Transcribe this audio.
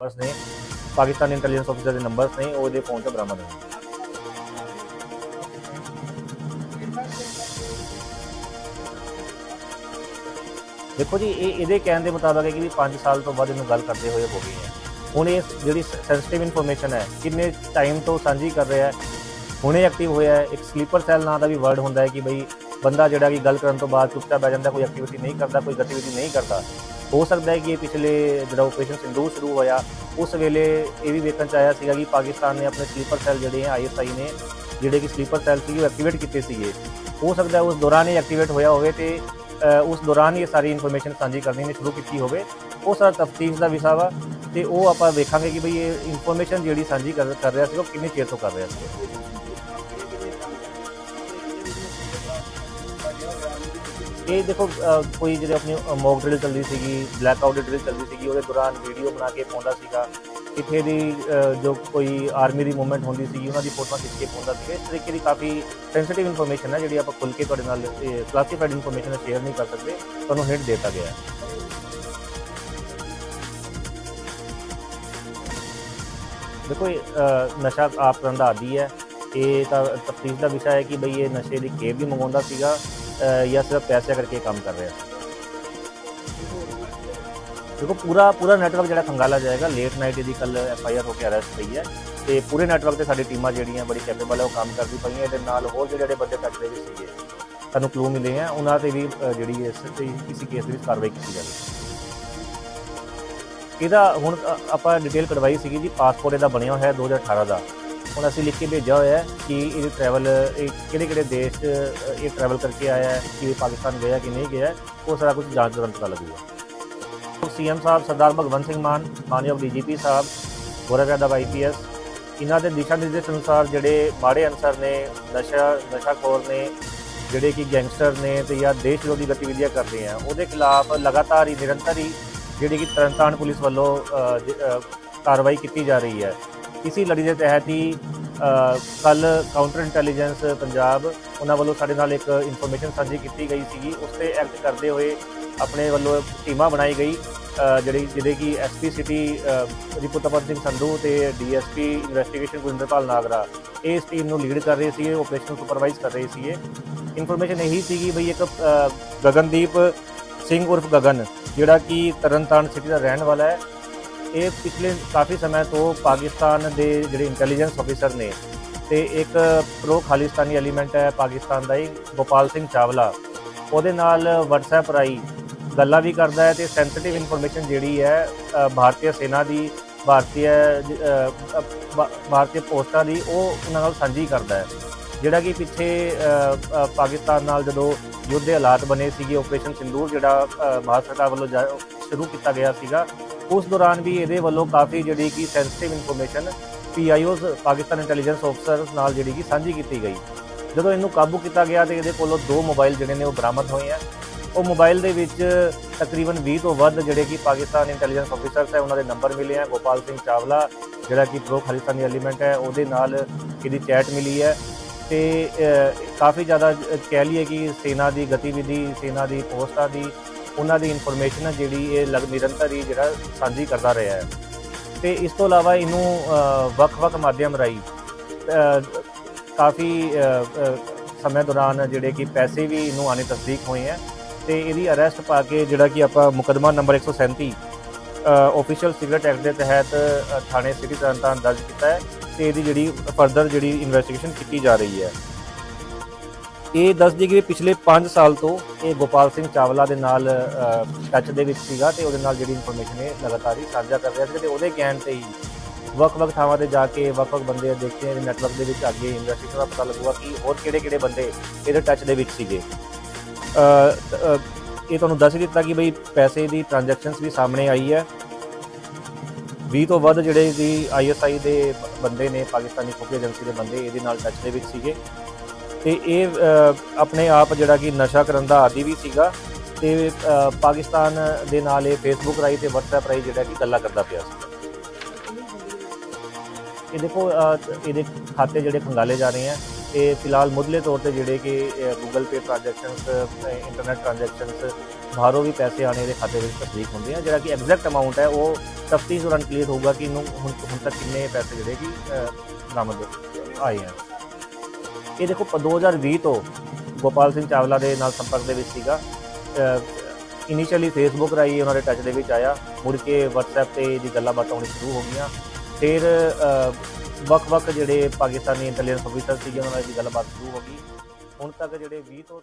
Numbers ਨੇ, Pakistani intelligence ਅਫਸਰ ਦੇ ਨੰਬਰਸ ਨੇ, ਉਹ ਇਹਦੇ ਫੋਨ 'ਚ ਬਰਾਮਦ ਹੋਏ ਦੇਖੋ ਜੀ, ਇਹ ਇਹਦੇ ਕਹਿਣ ਦੇ ਮੁਤਾਬਕ ਹੈ ਕਿ ਵੀ 5 ਸਾਲ ਤੋਂ ਬਾਅਦ ਇਹਨੂੰ ਗੱਲ ਕਰਦੇ ਹੋਏ ਹੋ ਗਈ ਹੈ ਹੁਣ ਇਹ ਜਿਹੜੀ ਸੈਂਸਿਟਿਵ ਇਨਫੋਰਮੇਸ਼ਨ ਹੈ, ਕਿੰਨੇ ਟਾਈਮ ਤੋਂ ਸਾਂਝੀ ਕਰ ਰਿਹਾ ਹੈ, ਹੁਣੇ ਐਕਟਿਵ ਹੋਇਆ ਹੈ, ਇੱਕ ਸਲੀਪਰ ਸੈੱਲ ਨਾਂ ਦਾ ਵੀ ਵਰਡ ਹੁੰਦਾ ਹੈ ਕਿ ਬਈ ਬੰਦਾ ਜਿਹੜਾ ਕਿ ਗੱਲ ਕਰਨ ਤੋਂ ਬਾਅਦ ਚੁੱਪਚਾਪ ਬਹਿ ਜਾਂਦਾ, ਕੋਈ ਐਕਟੀਵਿਟੀ ਨਹੀਂ ਕਰਦਾ, ਕੋਈ ਗਤੀਵਿਧੀ ਨਹੀਂ ਕਰਦਾ। ਹੋ ਸਕਦਾ ਹੈ ਕਿ ਇਹ ਪਿਛਲੇ ਜਿਹੜਾ ਆਪਰੇਸ਼ਨ ਸਿੰਧੂ ਸ਼ੁਰੂ ਹੋਇਆ, ਉਸ ਵੇਲੇ ਇਹ ਵੀ ਵੇਖਣ ਚ ਆਇਆ ਸੀਗਾ ਕਿ ਪਾਕਿਸਤਾਨ ਨੇ ਆਪਣੇ ਸਲੀਪਰ ਸੈੱਲ ਜਿਹੜੇ ਆ ਆਈਐਸਆਈ ਨੇ, ਜਿਹੜੇ ਕਿ ਸਲੀਪਰ ਸੈੱਲ ਸੀਗੇ, ਉਹ ਐਕਟੀਵੇਟ ਕੀਤੇ ਸੀਗੇ। ਹੋ ਸਕਦਾ ਉਸ ਦੌਰਾਨ ਹੀ ਐਕਟੀਵੇਟ ਹੋਇਆ ਹੋਵੇ ਤੇ ਉਸ ਦੌਰਾਨ ਹੀ ਇਹ ਸਾਰੀ ਇਨਫੋਰਮੇਸ਼ਨ ਸਾਂਝੀ ਕਰਨੀ ਨੇ, ਸ਼ੁਰੂ ਕੀਤੀ ਹੋਵੇ। ਉਹ ਸਾਰਾ ਤਫਤੀਸ਼ ਦਾ ਵਿਸ਼ਾ ਵਾ ਤੇ ਉਹ ਆਪਾਂ ਵੇਖਾਂਗੇ ਕਿ ਬਈ ਇਹ ਇਨਫੋਰਮੇਸ਼ਨ ਜਿਹੜੀ ਸਾਂਝੀ ਕਰ ਕਰ ਰਿਹਾ ਸੀ, ਉਹ ਕਿੰਨੇ ਚਿਰ ਤੋਂ ਕਰ ਰਿਹਾ ਸੀ। ਇਹ ਦੇਖੋ ਅ, ਕੋਈ ਜਿਹੜੇ ਆਪਣੀ ਮੌਕ ਡਰਿਲ ਚੱਲਦੀ ਸੀਗੀ ਬਲੈਕ ਆਊਟ ਡਰਿਲ ਚੱਲਦੀ ਸੀਗੀ ਉਹਦੇ ਦੌਰਾਨ ਵੀਡੀਓ ਬਣਾ ਕੇ ਪਾਉਂਦਾ ਸੀਗਾ। ਕਿਥੇ ਦੀ ਅ, ਜੋ ਕੋਈ ਆਰਮੀ ਦੀ ਮੂਵਮੈਂਟ ਹੁੰਦੀ ਸੀਗੀ ਉਹਨਾਂ ਦੀ ਫੋਟੋਆਂ ਖਿੱਚ ਕੇ ਪਾਉਂਦਾ ਸੀਗਾ ਇਸ ਤਰੀਕੇ ਦੀ ਕਾਫੀ ਸੈਂਸਿਟਿਵ ਇਨਫੋਰਮੇਸ਼ਨ ਹੈ ਜਿਹੜੀ ਆਪਾਂ ਖੁੱਲ ਕੇ ਤੁਹਾਡੇ ਨਾਲ ਕਲਾਸੀਫਾਈਡ ਇਨਫੋਰਮੇਸ਼ਨ ਸ਼ੇਅਰ ਨਹੀਂ ਕਰ ਸਕਦੇ ਤੁਹਾਨੂੰ ਹਿੰਟ ਦਿੱਤਾ ਗਿਆ ਹੈ। ਦੇਖੋ ਇਹ, ਅ, ਨਸ਼ਾ ਆਪ ਕਰਨ ਦਾ ਆਦੀ ਹੈ। ਇਹ ਤਾਂ ਤਫਤੀਸ਼ ਦਾ ਵਿਸ਼ਾ ਹੈ ਕਿ ਬਈ ਇਹ ਨਸ਼ੇ ਦੀ ਖੇਪ ਵੀ ਮੰਗਵਾਉਂਦਾ ਸੀਗਾ। ਅ, ਜਾਂ ਸਿਰਫ ਪੈਸੇ ਕਰਕੇ ਕੰਮ ਕਰ ਰਿਹਾ। ਦੇਖੋ ਪੂਰਾ ਪੂਰਾ ਨੈਟਵਰਕ ਜਿਹੜਾ ਖੰਗਾਲਾ ਜਾਏਗਾ ਲੇਟ ਨਾਈਟ ਇਹਦੀ ਕੱਲ ਐਫ ਆਈ ਆਰ ਹੋ ਕੇ ਅਰੈਸਟ ਹੋਈ ਹੈ। ਤੇ ਪੂਰੇ ਨੈਟਵਰਕ ਤੇ ਸਾਡੀ ਟੀਮਾਂ ਜਿਹੜੀਆਂ ਬੜੀ ਕੈਪੇਬਲ ਹੈ ਉਹ ਕੰਮ ਕਰਦੀ ਪਈਆਂ ਇਹਦੇ ਨਾਲ ਹੋਰ ਜਿਹੜੇ ਜਿਹੜੇ ਬੰਦੇ ਟੱਚ ਵੀ ਸੀਗੇ ਸਾਨੂੰ ਕਲੂ ਮਿਲੇ ਆ। ਉਹਨਾਂ ਤੇ ਵੀ ਜਿਹੜੀ ਇਸ ਤੇ ਕਿਸੇ ਕੇਸ ਦੇ ਵਿੱਚ ਕਾਰਵਾਈ ਕੀਤੀ ਜਾਵੇ। ਇਹਦਾ ਹੁਣ ਆਪਾਂ ਡਿਟੇਲ ਕਢਵਾਈ ਸੀਗੀ ਜੀ ਪਾਸਪੋਰਟ ਇਹਦਾ ਬਣਿਆ ਹੋਇਆ ਹੈ 2018 ਦਾ। ਹੁਣ ਅਸੀਂ ਲਿਖ ਕੇ ਭੇਜਿਆ ਹੋਇਆ ਹੈ ਕਿ ਇਹ ਟਰੈਵਲ ਕਿਹੜੇ ਕਿਹੜੇ ਦੇਸ਼ 'ਚ ਇਹ ਟਰੈਵਲ ਕਰਕੇ ਆਇਆ ਹੈ, ਕਿ ਇਹ ਪਾਕਿਸਤਾਨ ਗਿਆ ਕਿ ਨਹੀਂ ਗਿਆ ਉਹ ਸਾਰਾ ਕੁਝ ਜਾਂਚ ਦੌਰਾਨ ਪਤਾ ਲੱਗੂਗਾ। ਸੀਐਮ ਸਾਹਿਬ ਸਰਦਾਰ ਭਗਵੰਤ ਸਿੰਘ ਮਾਨ, ਮਾਨਯੋਗ ਡੀਜੀਪੀ ਸਾਹਿਬ ਗੌਰਵ ਯਾਦਵ ਆਈਪੀਐਸ ਇਹਨਾਂ ਦੇ ਦਿਸ਼ਾ ਨਿਰਦੇਸ਼ ਅਨੁਸਾਰ ਜਿਹੜੇ ਮਾੜੇ ਅਨਸਰ ਨੇ, ਨਸ਼ਾ, ਨਸ਼ਾਖੋਰ ਨੇ, ਜਿਹੜੇ ਕਿ ਗੈਂਗਸਟਰ ਨੇ ਤੇ ਜਾਂ ਦੇਸ਼ ਵਿਰੋਧੀ ਗਤੀਵਿਧੀਆਂ ਕਰਦੇ ਆ, ਉਹਦੇ ਖਿਲਾਫ ਲਗਾਤਾਰ ਹੀ, ਨਿਰੰਤਰ ਹੀ ਜਿਹੜੀ ਕਿ ਤਰਨਤਾਰਨ ਪੁਲਿਸ ਵੱਲੋਂ ਕਾਰਵਾਈ ਕੀਤੀ ਜਾ ਰਹੀ ਹੈ। ਇਸੀ ਲੜੀ ਦੇ ਤਹਿਤ ਹੀ ਕੱਲ ਕਾਊਂਟਰ ਇੰਟੈਲੀਜੈਂਸ ਪੰਜਾਬ ਉਹਨਾਂ ਵੱਲੋਂ ਸਾਡੇ ਨਾਲ ਇੱਕ ਇਨਫੋਰਮੇਸ਼ਨ ਸਾਂਝੀ ਕੀਤੀ ਗਈ ਸੀਗੀ। ਉਸ ਤੇ ਐਕਟ ਕਰਦੇ ਹੋਏ ਆਪਣੇ ਵੱਲੋਂ ਟੀਮਾਂ ਬਣਾਈ ਗਈ ਜਿਹੜੀ, ਜਿਹਦੇ ਕਿ ਐਸਪੀ ਸਿਟੀ ਰਿਪੁਤਪਤ ਸਿੰਘ ਸੰਧੂ ਤੇ ਡੀਐਸਪੀ ਇਨਵੈਸਟੀਗੇਸ਼ਨ ਗੁਰਿੰਦਰਪਾਲ ਨਾਗਰਾ ਇਹ ਇਸ ਟੀਮ ਨੂੰ ਲੀਡ ਕਰ ਰਹੇ ਸੀਗੇ ਆਪਰੇਸ਼ਨ ਸੁਪਰਵਾਈਜ਼ ਕਰ ਰਹੇ ਸੀਗੇ। ਇਨਫੋਰਮੇਸ਼ਨ ਇਹੀ ਸੀਗੀ ਬਈ ਇੱਕ ਗਗਨਦੀਪ ਸਿੰਘ ਉਰਫ ਗਗਨ, ਜਿਹੜਾ ਕਿ ਤਰਨਤਾਰਨ ਸਿਟੀ ਦਾ ਰਹਿਣ ਵਾਲਾ ਹੈ। ਇਹ ਪਿਛਲੇ ਕਾਫੀ ਸਮੇਂ ਤੋਂ ਪਾਕਿਸਤਾਨ ਦੇ ਜਿਹੜੇ ਇੰਟੈਲੀਜੈਂਸ ਅਫੀਸਰ ਨੇ ਤੇ ਇੱਕ ਪ੍ਰੋ ਖਾਲਿਸਤਾਨੀ ਐਲੀਮੈਂਟ ਹੈ ਪਾਕਿਸਤਾਨ ਦਾ ਹੀ ਗੋਪਾਲ ਸਿੰਘ ਚਾਵਲਾ। ਉਹਦੇ ਨਾਲ WhatsApp ਰਾਈ ਗੱਲਾਂ ਵੀ ਕਰਦਾ ਹੈ ਤੇ ਸੈਂਸਿਟਿਵ ਇਨਫੋਰਮੇਸ਼ਨ ਜਿਹੜੀ ਹੈ ਭਾਰਤੀ ਸੈਨਾ ਦੀ ਭਾਰਤੀ ਭਾਰਤੀ ਪੋਸਟਾਂ ਦੀ ਉਹ ਉਹਨਾਂ ਨਾਲ ਸਾਂਝੀ ਕਰਦਾ ਹੈ। ਜਿਹੜਾ ਕਿ ਪਿੱਛੇ ਪਾਕਿਸਤਾਨ ਨਾਲ ਜਦੋਂ ਯੁੱਧ ਦੇ ਹਾਲਾਤ ਬਣੇ ਸੀਗੇ ਆਪਰੇਸ਼ਨ ਸਿੰਦੂਰ ਜਿਹੜਾ ਅ, ਭਾਰਤ ਸਰਕਾਰ ਵੱਲੋਂ ਜਾ- ਸ਼ੁਰੂ ਕੀਤਾ ਗਿਆ ਸੀਗਾ ਉਸ ਦੌਰਾਨ ਵੀ ਇਹਦੇ ਵੱਲੋਂ ਕਾਫੀ ਜਿਹੜੀ ਕਿ sensitive information PIOs Pakistan intelligence officers ਨਾਲ ਜਿਹੜੀ ਕਿ ਸਾਂਝੀ ਕੀਤੀ ਗਈ। ਜਦੋਂ ਇਹਨੂੰ ਕਾਬੂ ਕੀਤਾ ਗਿਆ ਤੇ ਇਹਦੇ ਕੋਲੋਂ ਦੋ ਮੋਬਾਈਲ ਜਿਹੜੇ ਨੇ ਉਹ ਬਰਾਮਦ ਹੋਏ ਆ। ਉਹ ਮੋਬਾਈਲ ਦੇ ਵਿੱਚ ਤਕਰੀਬਨ 20 ਤੋਂ ਵੱਧ ਜਿਹੜੇ ਕਿ ਪਾਕਿਸਤਾਨ ਇੰਟੈਲੀਜੈਂਸ ਅਫੀਸਰਸ ਹੈ, ਉਹਨਾਂ ਦੇ ਨੰਬਰ ਮਿਲੇ ਆ। ਗੋਪਾਲ ਸਿੰਘ ਚਾਵਲਾ, ਜਿਹੜਾ ਕਿ ਪ੍ਰੋ ਖਾਲਿਸਤਾਨੀ ਐਲੀਮੈਂਟ ਹੈ, ਉਹਦੇ ਨਾਲ ਇਹਦੀ ਚੈਟ ਮਿਲੀ ਹੈ। ਤੇ ਕਾਫੀ ਜ਼ਿਆਦਾ ਕਹਿ ਲਈਏ ਕਿ ਸੈਨਾ ਦੀ ਗਤੀਵਿਧੀ, ਸੈਨਾ ਦੀ ਪੋਸਟਾਂ ਦੀ ਉਹਨਾਂ ਦੀ ਇਨਫੋਰਮੇਸ਼ਨ ਹੈ ਜਿਹੜੀ ਇਹ ਲਗ ਨਿਰੰਤਰ ਹੀ ਜਿਹੜਾ ਸਾਂਝੀ ਕਰਦਾ ਰਿਹਾ ਹੈ। ਤੇ ਇਸ ਤੋਂ ਇਲਾਵਾ ਇਹਨੂੰ ਵੱਖ-ਵੱਖ ਮਾਧਿਅਮ ਰਾਹੀਂ ਕਾਫੀ ਅ, ਸਮੇਂ ਦੌਰਾਨ ਜਿਹੜੇ ਕਿ ਪੈਸੇ ਵੀ ਇਹਨੂੰ ਆਣੇ ਤਸਦੀਕ ਹੋਏ ਹੈ ਤੇ ਇਹਦੀ ਅਰੈਸਟ ਪਾ ਕੇ ਜਿਹੜਾ ਕਿ ਆਪਾਂ ਮੁਕਦਮਾ ਨੰਬਰ 137 ਆਫੀਸ਼ੀਅਲ ਸਿਗਰਟ ਐਕਟ ਦੇ ਤਹਿਤ ਥਾਣੇ ਸਿਟੀ ਤਰਨਤਾਰਨ ਦਰਜ ਕੀਤਾ ਹੈ ਤੇ ਇਹਦੀ ਜਿਹੜੀ ਫਰਦਰ ਜਿਹੜੀ ਇਨਵੈਸਟੀਗੇਸ਼ਨ ਕੀਤੀ ਜਾ ਰਹੀ ਹੈ। ਇਹ ਦੱਸ ਦਈਏ ਕਿ ਪਿਛਲੇ 5 ਸਾਲ ਤੋਂ ਇਹ ਗੋਪਾਲ ਸਿੰਘ ਚਾਵਲਾ ਦੇ ਨਾਲ ਟੱਚ ਦੇ ਵਿੱਚ ਸੀਗਾ ਤੇ ਉਹਦੇ ਨਾਲ ਜਿਹੜੀ ਇਨਫੋਰਮੇਸ਼ਨ ਇਹ ਲਗਾਤਾਰ ਹੀ ਸਾਂਝਾ ਕਰ ਰਿਹਾ ਸੀ ਤੇ ਉਹਦੇ ਕਹਿਣ ਤੇ ਹੀ ਵੱਖ-ਵੱਖ ਥਾਵਾਂ ਤੇ ਜਾ ਕੇ ਵੱਖ-ਵੱਖ ਬੰਦੇ ਦੇਖਦੇ ਨੇ ਨੈਟਵਰਕ ਦੇ ਵਿੱਚ ਅੱਗੇ ਇਨਵੈਸਟੀਗੇਸ਼ਨ ਦਾ ਪਤਾ ਲੱਗੂਗਾ ਕਿ ਹੋਰ ਕਿਹੜੇ-ਕਿਹੜੇ ਬੰਦੇ ਇਹਦੇ ਟੱਚ ਦੇ ਵਿੱਚ ਸੀਗੇ। ਇਹ ਤੁਹਾਨੂੰ ਦੱਸ ਦਿੱਤਾ ਕਿ ਬਈ ਪੈਸੇ ਦੀ ਟ੍ਰਾਂਜੈਕਸ਼ਨਸ ਵੀ ਸਾਹਮਣੇ ਆਈ ਹੈ। 20 ਤੋਂ ਵੱਧ ਜਿਹੜੇ ਦੀ ਆਈਐਸਆਈ ਦੇ ਬੰਦੇ ਨੇ, ਪਾਕਿਸਤਾਨੀ ਖੁਫੀਆ ਏਜੰਸੀ ਦੇ ਬੰਦੇ ਇਹਦੇ ਨਾਲ ਟੱਚ ਦੇ ਵਿੱਚ ਸੀਗੇ। ਤੇ ਇਹ ਆਪਣੇ ਆਪ ਜਿਹੜਾ ਕਿ ਨਸ਼ਾ ਕਰਨ ਦਾ ਆਦੀ ਵੀ ਸੀਗਾ ਤੇ ਪਾਕਿਸਤਾਨ ਦੇ ਨਾਲ ਇਹ ਫੇਸਬੁੱਕ ਰਾਹੀਂ ਤੇ WhatsApp ਰਾਹੀਂ ਜਿਹੜਾ ਕਿ ਗੱਲਾਂ ਕਰਦਾ ਪਿਆ ਸੀ। ਇਹ ਦੇਖੋ ਇਹਦੇ ਖਾਤੇ ਜਿਹੜੇ ਖੰਗਾਲੇ ਜਾ ਰਹੇ ਆ ਇਹ ਫਿਲਹਾਲ ਮੁੱਢਲੇ ਤੌਰ ਤੇ ਜਿਹੜੇ ਕਿ Google pay transactions internet transactions ਬਾਹਰੋਂ ਵੀ ਪੈਸੇ ਆਣੇ ਇਹਦੇ ਖਾਤੇ ਵਿੱਚ ਤਸਦੀਕ ਹੁੰਦੇ ਆ। ਜਿਹੜਾ ਕਿ ਐਗਜ਼ੈਕਟ ਅਮਾਉਂਟ ਹੈ ਉਹ ਤਫਤੀਸ਼ ਦੌਰਾਨ ਕਲੀਅਰ ਹੋਊਗਾ ਕਿ ਇਹਨੂੰ ਹੁਣ ਹੁਣ ਤੱਕ ਕਿੰਨੇ ਪੈਸੇ ਜਿਹੜੇ ਕਿ ਅਹ, ਬਰਾਮਦ ਆਏ ਆ। ਇਹ ਦੇਖੋ, ਪ- 2020 ਤੋਂ ਗੋਪਾਲ ਸਿੰਘ ਚਾਵਲਾ ਦੇ ਨਾਲ ਸੰਪਰਕ ਦੇ ਵਿੱਚ ਸੀਗਾ। ਇਨੀਸ਼ੀਅਲੀ ਫੇਸਬੁੱਕ ਰਾਹੀਂ ਉਹਨਾਂ ਦੇ ਟੱਚ ਦੇ ਵਿੱਚ ਆਇਆ। ਮੁੜ ਕੇ WhatsApp ਤੇ ਇਹਦੀ ਗੱਲਾਂ ਬਾਤਾਂ ਹੋਣੀ ਸ਼ੁਰੂ ਹੋ ਗਈਆਂ। ਫਿਰ ਵੱਖ-ਵੱਖ ਜਿਹੜੇ ਪਾਕਿਸਤਾਨੀ ਇੰਟੈਲੀਜੈਂਸ ਅਫੀਸਰ ਸੀਗੇ, ਉਹਨਾਂ ਨਾਲ ਇਹਦੀ ਗੱਲਬਾਤ ਸ਼ੁਰੂ ਹੋ ਗਈ। ਹੁਣ ਤੱਕ ਜਿਹੜੇ 20 ਤੋਂ